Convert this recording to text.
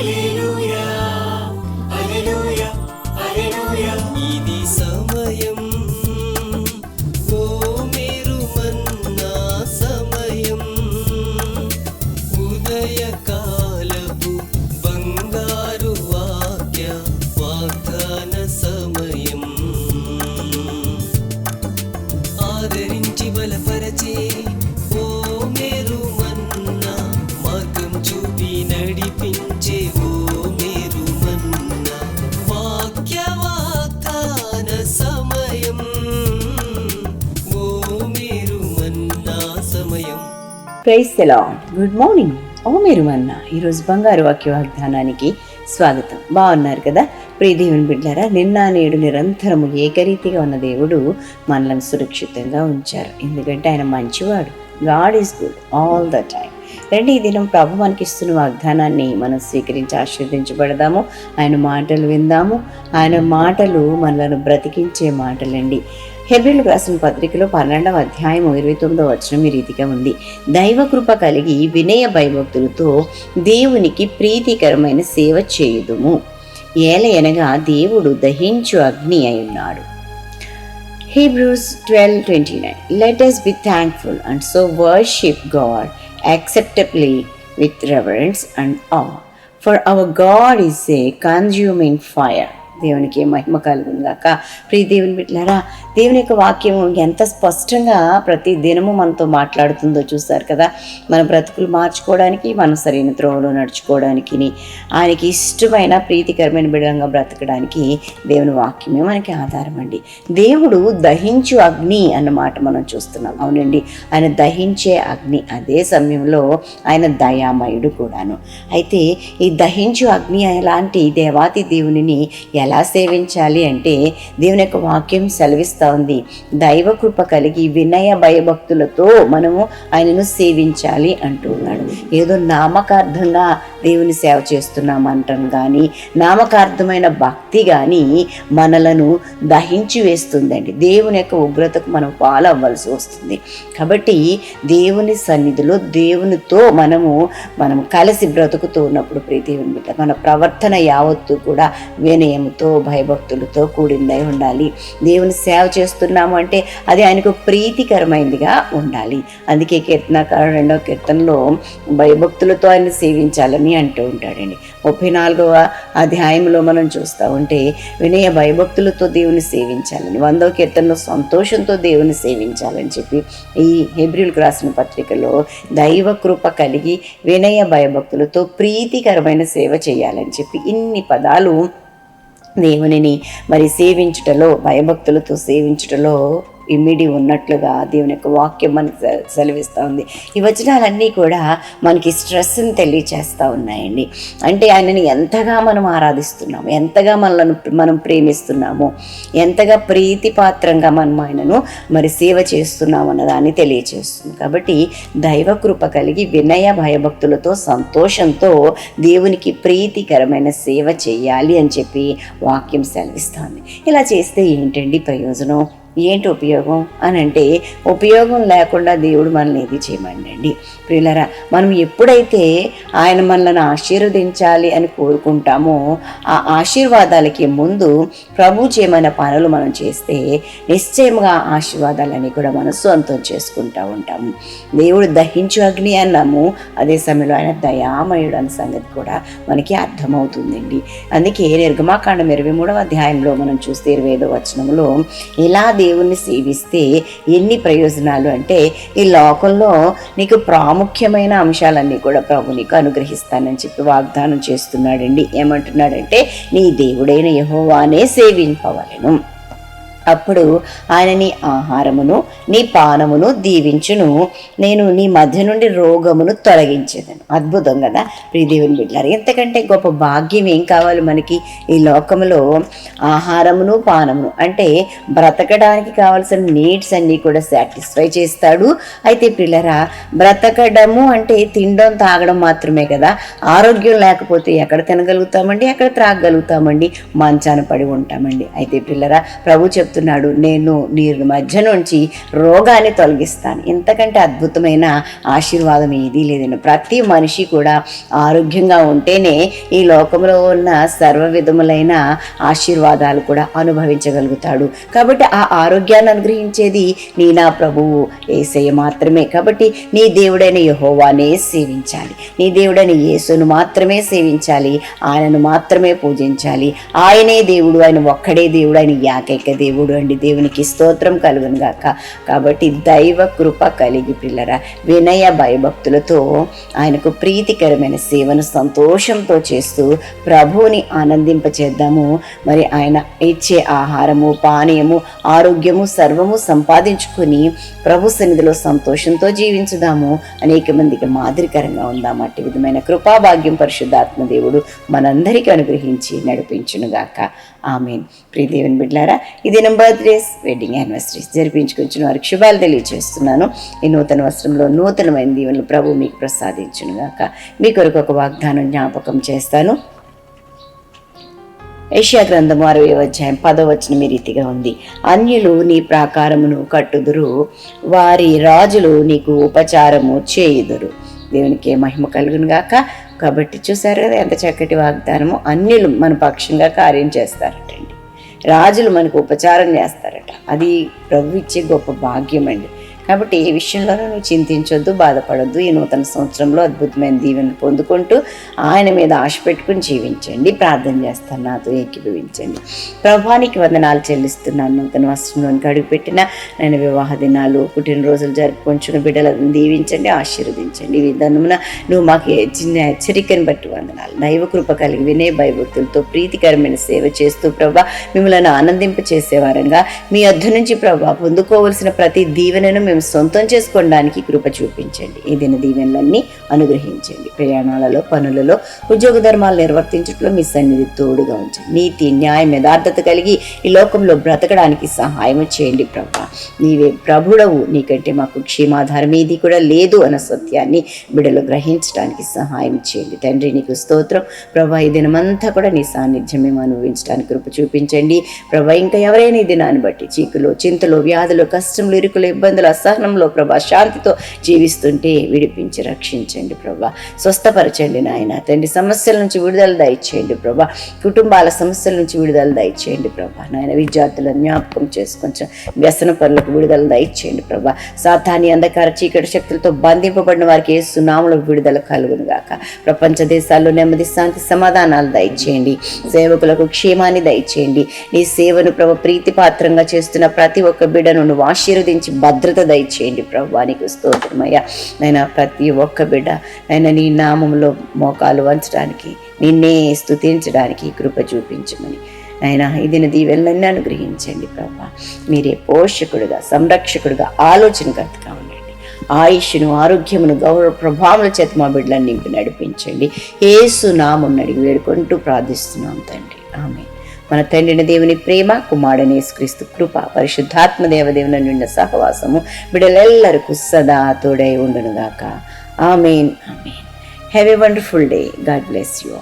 ఇది ప్రైస్ తెలా good morning. ఓ మీరు అన్న ఈరోజు బంగారు వాక్య వాగ్దానానికి స్వాగతం. బాగున్నారు కదా? ప్రియదేవుని బిడ్డారా నిన్న నేడు నిరంతరము ఏకరీతిగా ఉన్న దేవుడు మనల్ని సురక్షితంగా ఉంచారు. ఎందుకంటే ఆయన మంచివాడు. God is good all the time రండి ఈ దినం ప్రభు మనకి ఇస్తున్న వాగ్దానాన్ని మనం స్వీకరించి ఆశీర్వదించబడదాము. ఆయన మాటలు విందాము. ఆయన మాటలు మనలను బ్రతికించే మాటలండి. హెబ్రిల్ రాసిన పత్రికలో పన్నెండవ అధ్యాయం ఇరవై తొమ్మిదవ వచనం ఈ రీతిగా ఉంది. దైవ కృప కలిగి వినయ భయభక్తులతో దేవునికి ప్రీతికరమైన సేవ చేయుదుము. ఏలయనగా దేవుడు దహించు అగ్ని అయి ఉన్నాడు. Hebrews 12:29 Let us be thankful and so worship God acceptably with reverence and awe. For our God is a consuming fire దేవునికి మహిమ కలుగునుగాక. ప్రియ దేవుని బిడ్డలారా దేవుని యొక్క వాక్యం ఎంత స్పష్టంగా ప్రతి దినము మనతో మాట్లాడుతుందో చూస్తారు కదా. మన బ్రతుకులు మార్చుకోవడానికి మనం సరైన త్రోవలో నడుచుకోవడానికి ఆయనకి ఇష్టమైన ప్రీతికరమైన బిడంగా బ్రతకడానికి దేవుని వాక్యమే మనకి ఆధారం అండి. దేవుడు దహించు అగ్ని అన్నమాట మనం చూస్తున్నాం. అవునండి ఆయన దహించే అగ్ని అదే సమయంలో ఆయన దయామయుడు కూడాను. అయితే ఈ దహించు అగ్ని ఎలాంటి దేవాతి దేవునిని ఎలా ఎలా సేవించాలి అంటే దేవుని యొక్క వాక్యం సెలవిస్తూ ఉంది. దైవ కృప కలిగి వినయ భయభక్తులతో మనము ఆయనను సేవించాలి అంటున్నాడు ఏదో నామకార్థంగా దేవుని సేవ చేస్తున్నామంటాం కానీ నామకార్థమైన భక్తి కానీ మనలను దహించి వేస్తుందండి. దేవుని యొక్క ఉగ్రతకు మనం పాలవ్వాల్సి వస్తుంది. కాబట్టి దేవుని సన్నిధిలో దేవునితో మనము మనం కలిసి బ్రతుకుతూ ఉన్నప్పుడు ప్రీతి మన ప్రవర్తన యావత్తు కూడా ఎంతో భయభక్తులతో కూడిందై ఉండాలి. దేవుని సేవ చేస్తున్నాము అంటే అది ఆయనకు ప్రీతికరమైనదిగా ఉండాలి. అందుకే కీర్తనకారు రెండవ కీర్తనలో భయభక్తులతో ఆయన సేవించాలని అంటూ ఉంటాడండి. ముప్పై నాలుగవ అధ్యాయంలో మనం చూస్తూ ఉంటే వినయ భయభక్తులతో దేవుని సేవించాలని వందవ కీర్తనలో సంతోషంతో దేవుని సేవించాలని చెప్పి ఈ హెబ్రిల్కి రాసిన పత్రికలో దైవ కృప కలిగి వినయ భయభక్తులతో ప్రీతికరమైన సేవ చేయాలని చెప్పి ఇన్ని పదాలు దేవునిని మరి సేవించుటలో భయభక్తులతో సేవించుటలో ఇమిడి ఉన్నట్లుగా దేవుని యొక్క వాక్యం మనకు సెలవిస్తూ ఉంది. ఈ వచనాలన్నీ కూడా మనకి స్ట్రెస్ని తెలియచేస్తూ ఉన్నాయండి. అంటే ఆయనని ఎంతగా మనం ఆరాధిస్తున్నాము ఎంతగా మనలను మనం ప్రేమిస్తున్నాము ఎంతగా ప్రీతిపాత్రంగా మనం ఆయనను మరి సేవ చేస్తున్నాము అన్నదాన్ని తెలియచేస్తుంది. కాబట్టి దైవ కృప కలిగి వినయ భయభక్తులతో సంతోషంతో దేవునికి ప్రీతికరమైన సేవ చేయాలి అని చెప్పి వాక్యం సెలవిస్తుంది ఇలా చేస్తే ఏంటండి ప్రయోజనం? ఏంటి ఉపయోగం అని అంటే ఉపయోగం లేకుండా దేవుడు మనల్ని ఏది చేయమండి ప్రియులరా మనం ఎప్పుడైతే ఆయన మనల్ని ఆశీర్వదించాలి అని కోరుకుంటామో ఆ ఆశీర్వాదాలకి ముందు ప్రభు చేయమైన పనులు మనం చేస్తే నిశ్చయంగా ఆశీర్వాదాలని కూడా మనం సొంతం చేసుకుంటూ ఉంటాము. దేవుడు దహించు అగ్ని అన్నాము. అదే సమయంలో ఆయన దయామయుడు అన్న సంగతి కూడా మనకి అర్థమవుతుందండి. అందుకే నిర్గమాకాండం ఇరవై మూడవ అధ్యాయంలో మనం చూస్తే ఇరవై ఐదో వచనంలో ఇలా దేవుణ్ణి సేవిస్తే ఎన్ని ప్రయోజనాలు అంటే ఈ లోకంలో నీకు ప్రాముఖ్యమైన అంశాలన్నీ కూడా ప్రభు నీకు అనుగ్రహిస్తానని చెప్పి వాగ్దానం చేస్తున్నాడండి. ఏమంటున్నాడంటే నీ దేవుడైన యహోవానే సేవింపవలను. అప్పుడు ఆయన నీ ఆహారమును నీ పానమును దీవించును. నేను నీ మధ్య నుండి రోగమును తొలగించేదను. అద్భుతం కదా? ప్రియదేవుని బిడ్డారు ఎంతకంటే గొప్ప భాగ్యం ఏం కావాలి మనకి? ఈ లోకములో ఆహారమును పానమును అంటే బ్రతకడానికి కావాల్సిన నీడ్స్ అన్నీ కూడా సాటిస్ఫై చేస్తాడు. అయితే పిల్లరా బ్రతకడము అంటే తినడం తాగడం మాత్రమే కదా? ఆరోగ్యం లేకపోతే ఎక్కడ తినగలుగుతామండి? ఎక్కడ త్రాగగలుగుతామండి? మంచాన పడి ఉంటామండి. అయితే పిల్లరా ప్రభు చెప్ చెప్తున్నాడు నేను నీ మధ్య నుంచి రోగాన్ని తొలగిస్తాను. ఇంతకంటే అద్భుతమైన ఆశీర్వాదం ఏదీ లేదండి ప్రతి మనిషి కూడా ఆరోగ్యంగా ఉంటేనే ఈ లోకంలో ఉన్న సర్వ విధములైన ఆశీర్వాదాలు కూడా అనుభవించగలుగుతాడు. కాబట్టి ఆ ఆరోగ్యాన్ని అనుగ్రహించేది నీ నా ప్రభువు ఏసయ్య మాత్రమే. కాబట్టి నీ దేవుడైన యహోవానే సేవించాలి. నీ దేవుడైన యేసును మాత్రమే సేవించాలి. ఆయనను మాత్రమే పూజించాలి. ఆయనే దేవుడు ఆయన ఒక్కడే దేవుడు ఆయన ఏకైక దేవుడు. అండి. దేవునికి స్తోత్రం కలుగును గాక. కాబట్టి దైవ కృప కలిగి పిల్లరా వినయ భయభక్తులతో ఆయనకు ప్రీతికరమైన సేవను సంతోషంతో చేస్తూ ప్రభువుని ఆనందింపచేద్దాము. మరి ఆయన ఇచ్చే ఆహారము పానీయము ఆరోగ్యము సర్వము సంపాదించుకుని ప్రభు సన్నిధిలో సంతోషంతో జీవించుదాము. అనేక మందికి మాదిరికరంగా ఉందాం. అట్టి విధమైన కృపాభాగ్యం పరిశుద్ధాత్మ దేవుడు మనందరికీ అనుగ్రహించి నడిపించునుగాక ఆమెన్. ప్రియదేవన్ బిడ్లారా ఇది దినం బర్త్డేస్ వెడ్డింగ్ యానివర్సరీస్ జరిపించుకొచ్చిన వారికి శుభాలు తెలియజేస్తున్నాను ఈ నూతన వస్త్రంలో నూతనమైన దీవెనలు ప్రభు మీకు ప్రసాదించునుగాక మీ కొరకు ఒక వాగ్దానం జ్ఞాపకం చేస్తాను. ఏషియా గ్రంథము అరవై అధ్యాయం పదవచనం ఈ రీతిగా ఉంది. అన్యులు నీ ప్రాకారమును కట్టుదురు వారి రాజులు నీకు ఉపచారము చేయుదురు. దేవునికి మహిమ కలుగును గాక. కాబట్టి చూసారు కదా ఎంత చక్కటి వాగ్దానము. అన్యులు మన పక్షంగా కార్యం చేస్తారటండి. రాజులు మనకు ఉపచారం చేస్తారట. అది ప్రభు ఇచ్చే గొప్ప భాగ్యం అండి. కాబట్టి ఏ విషయంలోనూ నువ్వు చింతించొద్దు బాధపడొద్దు. ఈ నూతన సంవత్సరంలో అద్భుతమైన దీవెనలు పొందుకుంటూ ఆయన మీద ఆశ పెట్టుకుని జీవించండి. ప్రార్థన చేస్తాను నాతో ఏకీభవించండి. ప్రభానికి వందనాలు చెల్లిస్తున్నాను. నూతన వస్త్రంలోనికి అడుగుపెట్టిన నేను వివాహ దినాలు పుట్టినరోజులు జరుపుకొంచున్న బిడ్డలను దీవించండి ఆశీర్వదించండి. ఈ విధానమున నువ్వు మాకు చిన్న హెచ్చరికను బట్టి వందనాలు. దైవ కృప కలిగి వినే భయభక్తులతో ప్రీతికరమైన సేవ చేస్తూ ప్రభా మిమ్మల్ని ఆనందింప చేసేవారంగా మీ అద్దు నుంచి ప్రభా పొందుకోవలసిన ప్రతి దీవెనను మేము సొంతం చేసుకోవడానికి కృప చూపించండి. ఏదైనా దీవెనలన్నీ అనుగ్రహించండి. ప్రయాణాలలో పనులలో ఉద్యోగ ధర్మాలు నిర్వర్తించడంలో మీ సన్నిధి తోడుగా ఉంచండి. నీతి న్యాయం యథార్థత కలిగి ఈ లోకంలో బ్రతకడానికి సహాయం చేయండి ప్రభా. నీవే ప్రభుడవు. నీకంటే మాకు క్షేమాధారం ఏది కూడా లేదు అన్న సత్యాన్ని బిడలు గ్రహించడానికి సహాయం చేయండి. తండ్రి నీకు స్తోత్రం. ప్రభా ఈ దినమంతా కూడా నీ సాన్నిధ్యం మేము అనుభవించడానికి కృప చూపించండి. ప్రభా ఇంకా ఎవరైనా ఈ దినాన్ని బట్టి చీకులు చింతలు వ్యాధులు కష్టములు ఇరుకులు ఇబ్బందులు సహనంలో ప్రభా శాంతితో జీవిస్తుంటే విడిపించి రక్షించండి ప్రభా. స్వస్థపరచండి నాయన తండ్రి సమస్యల నుంచి విడుదల దయచేయండి ప్రభా. కుటుంబాల సమస్యల నుంచి విడుదల దయచేయండి ప్రభా. నాయన విద్యార్థులను జ్ఞాపకం చేసుకొంచెం వ్యసన పనులకు విడుదల దయచేయండి ప్రభా. సాతాని అంధకార చీకటి శక్తులతో బంధింపబడిన వారికి ఏ సునాములకు విడుదల కలుగును గాక. ప్రపంచ దేశాల్లో నెమ్మది శాంతి సమాధానాలు దయచేయండి. సేవకులకు క్షేమాన్ని దయచేయండి. నీ సేవను ప్రభు ప్రీతిపాత్రంగా చేస్తున్న ప్రతి ఒక్క బిడ్డను నువ్వు ఆశీర్వదించి భద్రత దయచేయండి ప్రభానికి స్తోత్రమయ్యా. నైనా ప్రతి ఒక్క బిడ్డ ఆయన నీ నామంలో మోకాలు వంచడానికి నిన్నే స్థుతించడానికి కృప చూపించమని. ఆయన ఇదిన దీవెనలన్నీ అనుగ్రహించండి ప్రభా. మీరే పోషకుడుగా సంరక్షకుడుగా ఆలోచనకర్తగా ఉండండి. ఆయుష్ను ఆరోగ్యమును గౌరవ ప్రభావముల చేత మా బిడ్డలను నింపి నడిపించండి. ఏసు నామం అడిగి వేడుకుంటూ ప్రార్థిస్తున్నాం తండ్రి. ఆమె మన తండ్రిని దేవుని ప్రేమ కుమారుడని యేసుక్రీస్తు కృప పరిశుద్ధాత్మ దేవదేవుని నిండిన సహవాసము బిడ్డలెల్లరికూ సదా తోడై ఉండునుగాక. Amen. Amen. Have a wonderful day God bless you